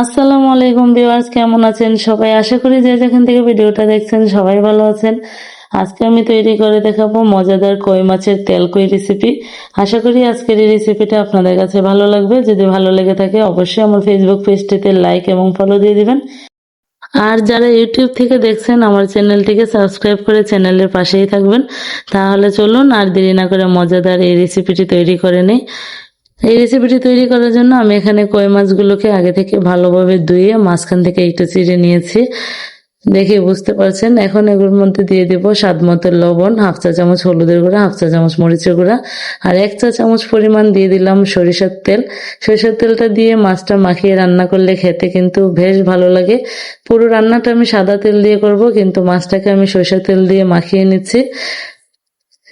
আসসালামু আলাইকুম ভিউয়ার্স, কেমন আছেন সবাই? আশা করি যে যেখান থেকে ভিডিওটা দেখছেন সবাই ভালো আছেন। আজকে আমি তৈরি করে দেখাবো মজাদার কই মাছের তেল কই রেসিপি আশা করি আজকের এই রেসিপিটা আপনাদের কাছে ভালো লাগবে। যদি ভালো লেগে থাকে, অবশ্যই আমার ফেসবুক পেজটিতে লাইক এবং ফলো দিয়ে দিবেন। আর যারা ইউটিউব থেকে দেখছেন, আমার চ্যানেলটিকে সাবস্ক্রাইব করে চ্যানেলের পাশেই থাকবেন। তাহলে চলুন আর দেরি না করে মজাদার এই রেসিপিটি তৈরি করে নিই। এই রেসিপিটি তৈরি করার জন্য আমি এখানে কই মাছগুলোকে আগে থেকে ভালোভাবে ধুয়ে মাঝখান থেকে একটু চিড়ে নিয়েছি। দেখে বুঝতে পারছেন, এখন এগুলোর মধ্যে দিয়ে দেবো স্বাদ মতো লবণ, হাফ চা চামচ হলুদের গুঁড়া, হাফ চা চামচ মরিচের গুঁড়া, আর এক চা চামচ পরিমাণ দিয়ে দিলাম সরিষার তেল। সরিষার তেলটা দিয়ে মাছটা মাখিয়ে রান্না করলে খেতে কিন্তু বেশ ভালো লাগে। পুরো রান্নাটা আমি সাদা তেল দিয়ে করব, কিন্তু মাছটাকে আমি সরিষার তেল দিয়ে মাখিয়ে নিচ্ছি।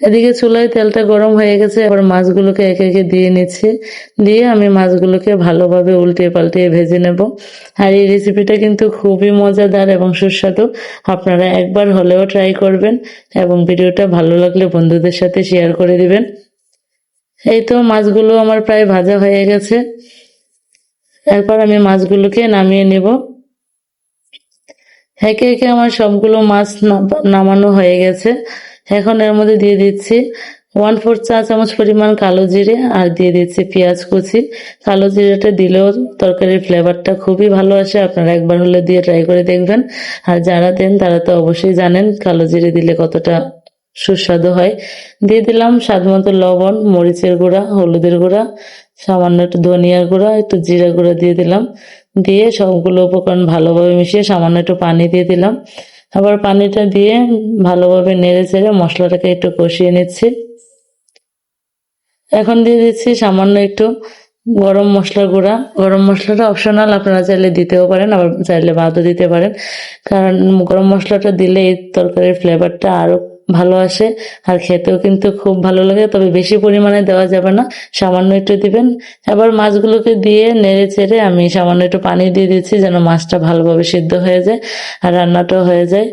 এদিকে চুলায় তেলটা গরম হয়ে গেছে, এবার মাছগুলোকে একে একে দিয়ে নিচ্ছি। দিয়ে আমি মাছগুলোকে ভালোভাবে উল্টিয়ে পাল্টিয়ে ভেজে নেব। আর এই রেসিপিটা কিন্তু খুবই মজাদার এবং সুস্বাদু। আপনারা একবার হলেও ট্রাই করবেন এবং ভিডিওটা ভালো লাগলে বন্ধুদের সাথে শেয়ার করে দিবেন। এই তো মাছগুলো আমার প্রায় ভাজা হয়ে গেছে। এরপর আমি মাছগুলোকে নামিয়ে নেব। একে একে আমার সবগুলো মাছ নাম- নামানো হয়ে গেছে। এখন এর মধ্যে দিয়ে দিচ্ছি ওয়ান ফোর চা চামচ পরিমাণ কালো জিরে আর দিয়ে দিচ্ছি পেঁয়াজ কুচি। কালো জিরেটা দিলেও তরকারির ফ্লেভারটা খুবই ভালো আসে, আপনারা একবার হলে দিয়ে ট্রাই করে দেখবেন। আর যারা দেন তারা তো অবশ্যই জানেন কালো জিরে দিলে কতটা সুস্বাদু হয়। দিয়ে দিলাম স্বাদ মতো লবণ, মরিচের গুঁড়া, হলুদের গুঁড়া, সামান্য একটু ধনিয়ার গুঁড়া, একটু জিরা গুঁড়া দিয়ে দিলাম। দিয়ে সবগুলো উপকরণ ভালোভাবে মিশিয়ে সামান্য একটু পানি দিয়ে দিলাম। আবার পানিটা দিয়ে ভালোভাবে নেড়ে চেড়ে মশলাটাকে একটু কষিয়ে নিচ্ছি। এখন দিয়ে দিচ্ছি সামান্য একটু গরম মশলার গুঁড়া। গরম মশলাটা অপশনাল আপনারা চাইলে দিতেও পারেন, আবার চাইলে বাদও দিতে পারেন। কারণ গরম মশলাটা দিলে এই তরকারির ফ্লেভারটা আরও ভালো আসে, আর খেতেও কিন্তু খুব ভালো লাগে, তবে বেশি পরিমাণে দেওয়া যাবে না। সামান্য একটু দিবেন। এবার মাছগুলোকে দিয়ে নেড়ে চেড়ে আমি সামান্য একটু পানি দিয়ে দিচ্ছি যেন মাছটা ভালোভাবে সিদ্ধ হয়ে যায় আর রান্নাটাও হয়ে যায়।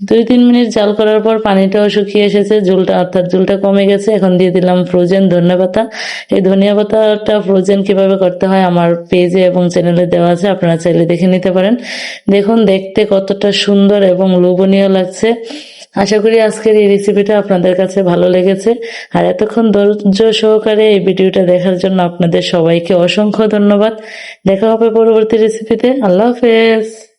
দুই তিন মিনিট জাল করার পর পানিটাও শুকিয়ে এসেছে, ঝোলটা অর্থাৎ ঝোলটা কমে গেছে। এখন দিয়ে দিলাম ফ্রোজেন ধনিয়া পাতা। এই ধনিয়া পাতাটা ফ্রোজেন কীভাবে করতে হয় আমার পেজে এবং চ্যানেলে দেওয়া আছে, আপনারা চাইলে দেখে নিতে পারেন। দেখুন, দেখতে কতটা সুন্দর এবং লোভনীয় লাগছে। আশা করি আজকের এই রেসিপিটা আপনাদের কাছে ভালো লেগেছে। আর এতক্ষণ ধৈর্য সহকারে এই ভিডিওটা দেখার জন্য আপনাদের সবাইকে অসংখ্য ধন্যবাদ। দেখা হবে পরবর্তী রেসিপিতে আল্লাহ হাফেজ।